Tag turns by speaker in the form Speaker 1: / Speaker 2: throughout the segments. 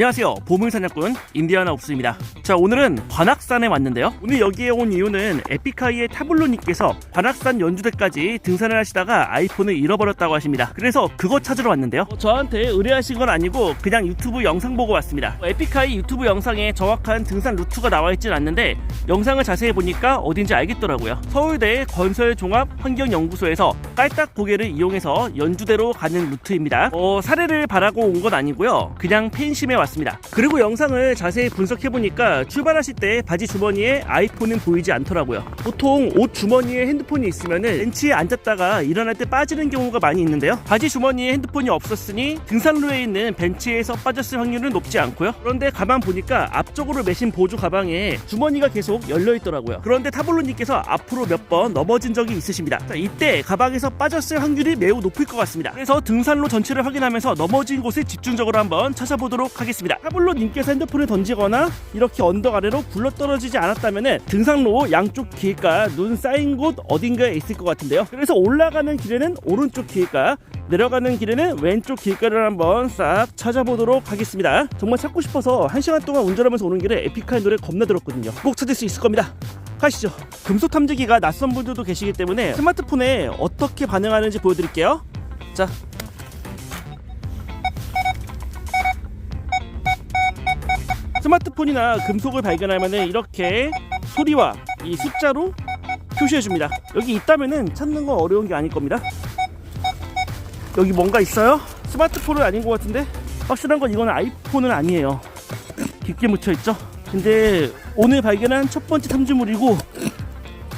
Speaker 1: 안녕하세요. 보물사냥꾼 인디아나 옵스입니다. 자, 오늘은 관악산에 왔는데요. 오늘 여기에 온 이유는 에픽하이의 타블로님께서 관악산 연주대까지 등산을 하시다가 아이폰을 잃어버렸다고 하십니다. 그래서 그거 찾으러 왔는데요. 어, 저한테 의뢰하신 건 아니고 그냥 유튜브 영상 보고 왔습니다. 어, 에픽하이 유튜브 영상에 정확한 등산 루트가 나와 있진 않는데 영상을 자세히 보니까 어딘지 알겠더라고요. 서울대 건설종합환경연구소에서 깔딱 고개를 이용해서 연주대로 가는 루트입니다. 어, 사례를 바라고 온 건 아니고요. 그냥 팬심에 왔습니다. 그리고 영상을 자세히 분석해 보니까 출발하실 때 바지 주머니에 아이폰은 보이지 않더라고요. 보통 옷 주머니에 핸드폰이 있으면은 벤치에 앉았다가 일어날 때 빠지는 경우가 많이 있는데요. 바지 주머니에 핸드폰이 없었으니 등산로에 있는 벤치에서 빠졌을 확률은 높지 않고요. 그런데 가만 보니까 앞쪽으로 매신 보조 가방에 주머니가 계속 열려 있더라고요. 그런데 타블로님께서 앞으로 몇 번 넘어진 적이 있으십니다. 자, 이때 가방에서 빠졌을 확률이 매우 높을 것 같습니다. 그래서 등산로 전체를 확인하면서 넘어진 곳을 집중적으로 한번 찾아보도록 하겠습니다. 타블로님께서 핸드폰을 던지거나 이렇게 언덕 아래로 굴러떨어지지 않았다면 등산로 양쪽 길가 눈 쌓인 곳 어딘가에 있을 것 같은데요. 그래서 올라가는 길에는 오른쪽 길가, 내려가는 길에는 왼쪽 길가를 한번 싹 찾아보도록 하겠습니다. 정말 찾고 싶어서 한 시간 동안 운전하면서 오는 길에 에픽하이 노래 겁나 들었거든요. 꼭 찾을 수 있을 겁니다. 가시죠. 금속 탐지기가 낯선 분들도 계시기 때문에 스마트폰에 어떻게 반응하는지 보여드릴게요. 자, 스마트폰이나 금속을 발견하면 이렇게 소리와 이 숫자로 표시해 줍니다. 여기 있다면은 찾는 건 어려운 게 아닐 겁니다. 여기 뭔가 있어요? 스마트폰은 아닌 것 같은데 확실한 건 이건 아이폰은 아니에요. 깊게 묻혀 있죠. 근데 오늘 발견한 첫 번째 탐지물이고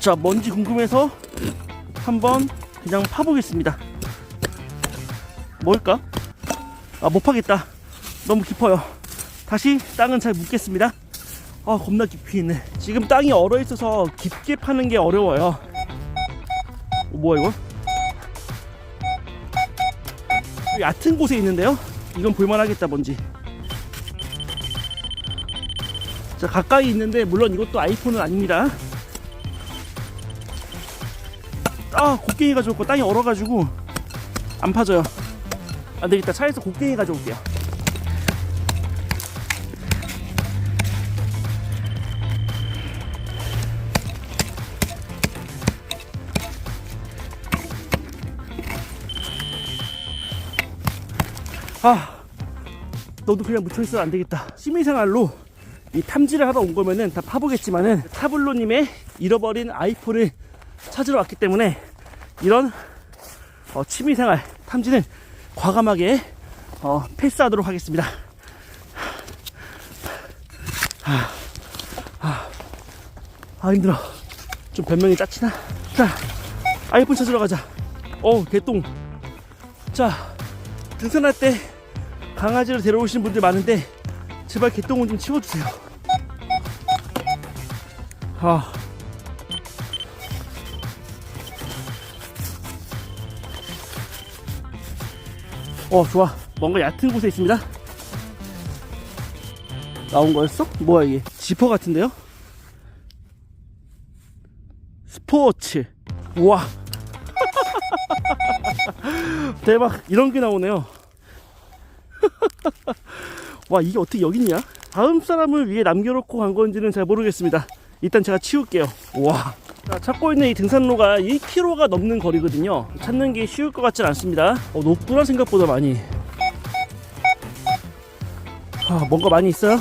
Speaker 1: 자 뭔지 궁금해서 한번 그냥 파보겠습니다. 뭘까? 아 못 파겠다. 너무 깊어요. 다시 땅은 잘 묻겠습니다. 아 겁나 깊이 있네. 지금 땅이 얼어 있어서 깊게 파는 게 어려워요. 어, 뭐야 이거? 얕은 곳에 있는데요. 이건 볼만하겠다 뭔지. 자 가까이 있는데 물론 이것도 아이폰은 아닙니다. 아 곡괭이 가져올거 땅이 얼어가지고 안 파져요. 안 되겠다 차에서 곡괭이 가져올게요. 아 너도 그냥 묻혀있어도 안 되겠다. 취미생활로 이 탐지를 하러 온 거면은 다 파보겠지만은 타블로님의 잃어버린 아이폰을 찾으러 왔기 때문에 이런 어, 취미생활 탐지는 과감하게 어, 패스하도록 하겠습니다. 아, 아, 아 힘들어. 좀 변명이 짜치나? 자 아이폰 찾으러 가자. 어 개똥. 자 등산할 때 강아지를 데려오신 분들 많은데 제발 개똥은 좀 치워주세요. 아. 어 좋아 뭔가 얕은 곳에 있습니다 나온 거였어? 뭐야 이게 지퍼 같은데요? 스포츠 우와 대박 이런 게 나오네요 와 이게 어떻게 여기 있냐? 다음 사람을 위해 남겨놓고 간 건지는 잘 모르겠습니다. 일단 제가 치울게요. 와. 자, 찾고 있는 이 등산로가 1km가 넘는 거리거든요. 찾는 게 쉬울 것 같진 않습니다. 어, 높구나 생각보다 많이. 아, 뭔가 많이 있어요?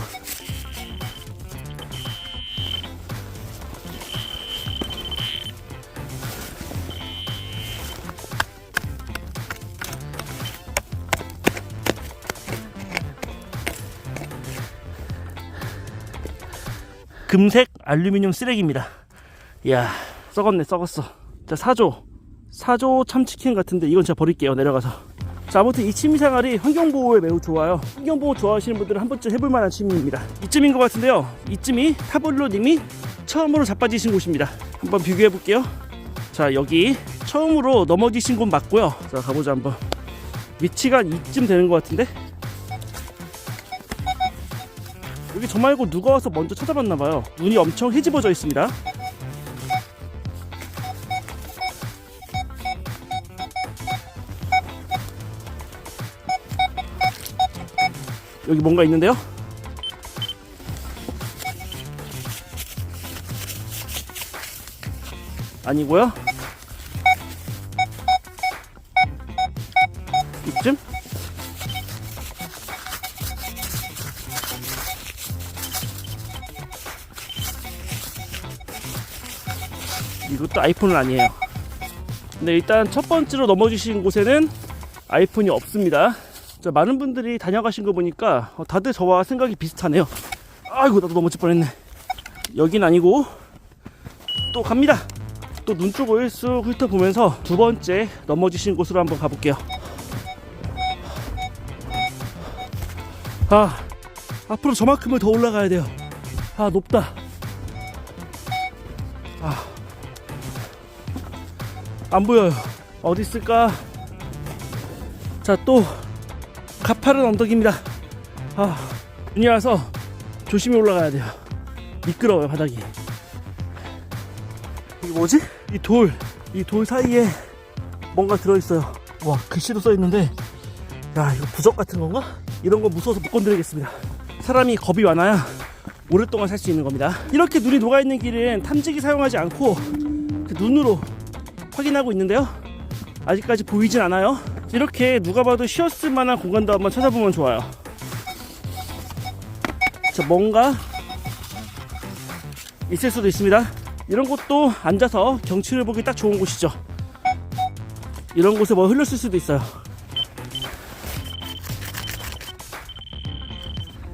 Speaker 1: 금색 알루미늄 쓰레기입니다. 이야, 썩었네, 썩었어. 자, 사조. 사조 참치킨 같은데 이건 제가 버릴게요, 내려가서. 자, 아무튼 이 취미생활이 환경보호에 매우 좋아요. 환경보호 좋아하시는 분들은 한 번쯤 해볼 만한 취미입니다. 이쯤인 것 같은데요. 이쯤이 타블로님이 처음으로 자빠지신 곳입니다. 한번 비교해 볼게요. 자, 여기 처음으로 넘어지신 곳 맞고요. 자, 가보자, 한번. 위치가 이쯤 되는 것 같은데? 여기 저 말고 누가 와서 먼저 찾아봤나 봐요. 눈이 엄청 헤집어져 있습니다. 여기 뭔가 있는데요? 아니고요. 이것도 아이폰은 아니에요. 네, 일단 첫 번째로 넘어지신 곳에는 아이폰이 없습니다. 자, 많은 분들이 다녀가신 거 보니까 어, 다들 저와 생각이 비슷하네요. 아이고, 나도 넘어질 뻔했네. 여긴 아니고 또 갑니다. 또 눈 쪽을 쑥 훑어보면서 두 번째 넘어지신 곳으로 한번 가볼게요. 아, 앞으로 저만큼은 더 올라가야 돼요. 아, 높다. 아, 안 보여요. 어디 있을까? 자, 또 가파른 언덕입니다. 아, 눈이 와서 조심히 올라가야 돼요. 미끄러워요, 바닥이. 이게 뭐지? 이 돌, 이 돌 사이에 뭔가 들어있어요. 와, 글씨도 써있는데, 야, 이거 부적 같은 건가? 이런 거 무서워서 못 건드리겠습니다. 사람이 겁이 많아야 오랫동안 살 수 있는 겁니다. 이렇게 눈이 녹아있는 길은 탐지기 사용하지 않고 그 눈으로 확인하고 있는데요. 아직까지 보이진 않아요. 이렇게 누가 봐도 쉬었을 만한 공간도 한번 찾아보면 좋아요. 자, 뭔가 있을 수도 있습니다. 이런 곳도 앉아서 경치를 보기 딱 좋은 곳이죠. 이런 곳에 뭐 흘렀을 수도 있어요.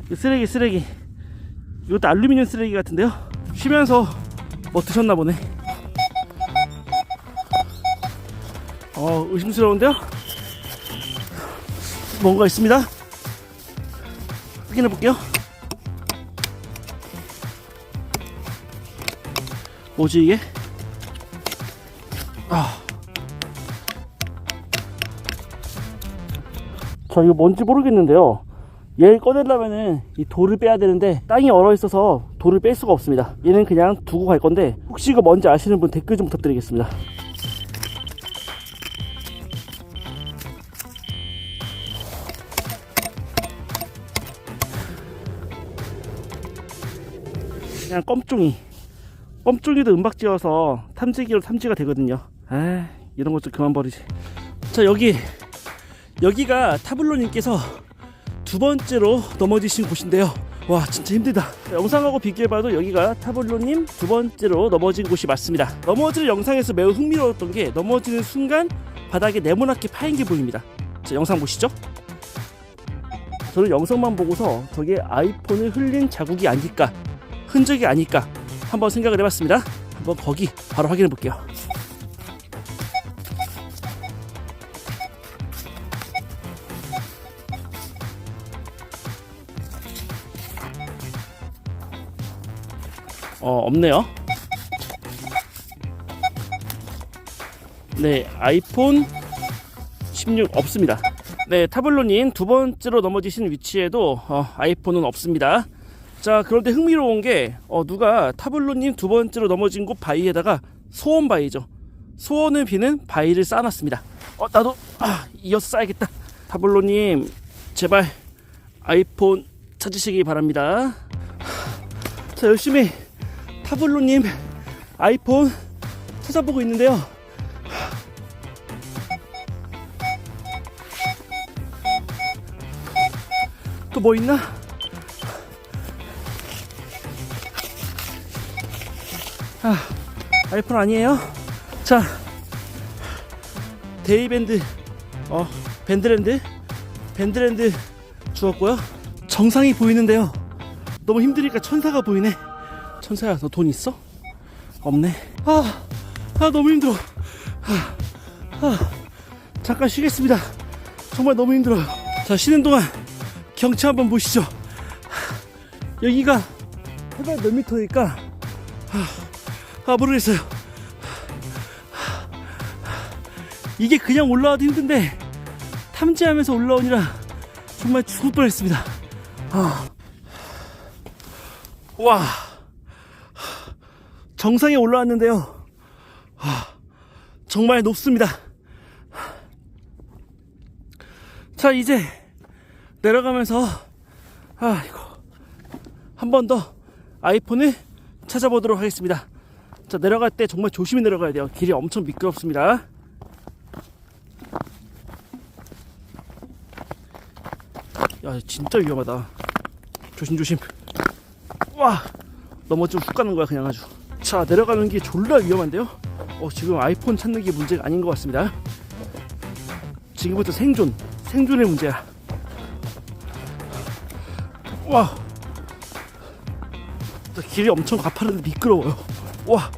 Speaker 1: 이 쓰레기, 쓰레기. 이것도 알루미늄 쓰레기 같은데요. 쉬면서 뭐 드셨나 보네. 어, 의심스러운데요? 뭔가 있습니다. 확인해 볼게요. 뭐지 이게? 아. 자, 이거 뭔지 모르겠는데요. 얘를 꺼내려면은 이 돌을 빼야 되는데 땅이 얼어 있어서 돌을 뺄 수가 없습니다. 얘는 그냥 두고 갈 건데 혹시 이거 뭔지 아시는 분 댓글 좀 부탁드리겠습니다. 그냥 껌종이 껌종이도 은박 지어서 탐지기로 탐지가 되거든요. 아 이런 것 좀 그만 버리지. 자 여기 여기가 타블로님께서 두 번째로 넘어지신 곳인데요. 와 진짜 힘들다. 자, 영상하고 비교해봐도 여기가 타블로님 두 번째로 넘어진 곳이 맞습니다. 넘어지는 영상에서 매우 흥미로웠던 게 넘어지는 순간 바닥에 네모나게 파인 게 보입니다. 자 영상 보시죠. 저는 영상만 보고서 저게 아이폰을 흘린 자국이 아닐까 흔적이 아닐까 한번 생각을 해봤습니다. 한번 거기 바로 확인해 볼게요. 어 없네요. 네 아이폰 16 없습니다. 네 타블로님 두 번째로 넘어지신 위치에도 어, 아이폰은 없습니다. 자, 그런데 흥미로운 게 어, 누가 타블로님 두 번째로 넘어진 곳 바위에다가 소원 바위죠. 소원을 비는 바위를 쌓아놨습니다. 어, 나도 아, 이어서 쌓야겠다. 타블로님 제발 아이폰 찾으시기 바랍니다. 자, 열심히 타블로님 아이폰 찾아보고 있는데요. 또 뭐 있나? 아, 아이폰 아니에요? 자, 데이밴드, 어, 밴드랜드, 밴드랜드 주었고요. 정상이 보이는데요. 너무 힘드니까 천사가 보이네. 천사야, 너 돈 있어? 없네. 아, 아, 너무 힘들어. 아, 아, 잠깐 쉬겠습니다. 정말 너무 힘들어요. 자, 쉬는 동안 경치 한번 보시죠. 여기가 해발 몇 미터일까? 아 모르겠어요. 이게 그냥 올라와도 힘든데 탐지하면서 올라오니라 정말 죽을 뻔했습니다. 아. 와 정상에 올라왔는데요. 아, 정말 높습니다. 자 이제 내려가면서 아 이거 한번 더 아이폰을 찾아보도록 하겠습니다. 자 내려갈 때 정말 조심히 내려가야 돼요. 길이 엄청 미끄럽습니다. 야 진짜 위험하다. 조심 조심. 와 넘어지면 훅 가는 거야 그냥 아주. 자 내려가는 게 졸라 위험한데요. 어 지금 아이폰 찾는 게 문제가 아닌 것 같습니다. 지금부터 생존 생존의 문제야. 와. 저 길이 엄청 가파른데 미끄러워요. 와.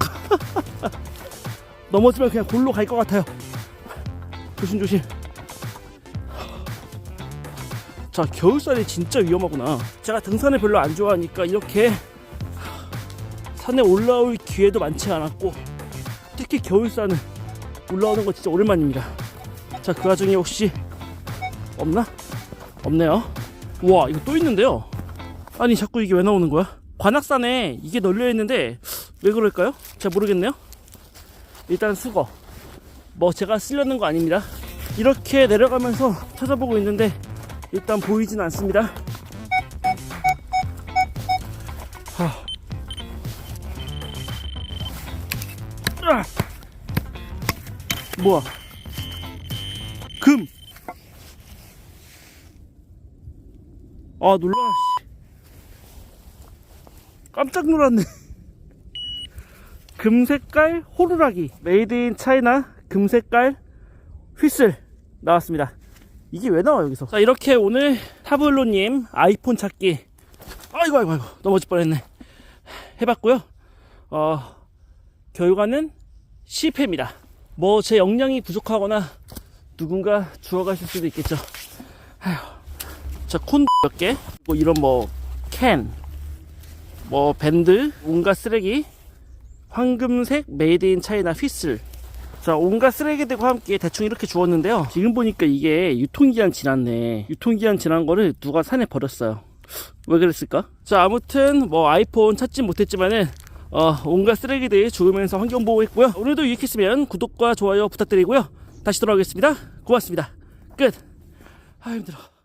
Speaker 1: 넘어지면 그냥 골로 갈 것 같아요. 조심 조심. 자 겨울산이 진짜 위험하구나. 제가 등산을 별로 안 좋아하니까 이렇게 산에 올라올 기회도 많지 않았고 특히 겨울산은 올라오는 거 진짜 오랜만입니다. 자 그 와중에 혹시 없나? 없네요. 와 이거 또 있는데요. 아니 자꾸 이게 왜 나오는 거야? 관악산에 이게 널려 있는데 왜 그럴까요? 잘 모르겠네요. 일단 수거. 뭐 제가 쓰려는 거 아닙니다. 이렇게 내려가면서 찾아보고 있는데 일단 보이진 않습니다. 하. 아. 뭐야? 아 놀라. 씨. 깜짝 놀랐네. 금색깔 호루라기 메이드 인 차이나 금색깔 휘슬 나왔습니다. 이게 왜 나와 여기서? 자 이렇게 오늘 타블로님 아이폰 찾기 아이고 아이고 아이고 넘어질 뻔했네. 해봤고요. 어 결과는 실패입니다. 뭐 제 역량이 부족하거나 누군가 주워가실 수도 있겠죠. 아휴. 자, 콘 몇 개, 뭐 이런 뭐 캔, 뭐 밴드, 온갖 쓰레기, 황금색 메이드 인 차이나 휘슬. 자, 온갖 쓰레기들과 함께 대충 이렇게 주웠는데요. 지금 보니까 이게 유통기한 지났네. 유통기한 지난 거를 누가 산에 버렸어요. 왜 그랬을까? 자, 아무튼 뭐 아이폰 찾지 못했지만은 어, 온갖 쓰레기들 주우면서 환경 보호했고요. 오늘도 유익했으면 구독과 좋아요 부탁드리고요. 다시 돌아오겠습니다. 고맙습니다. 끝. 아 힘들어.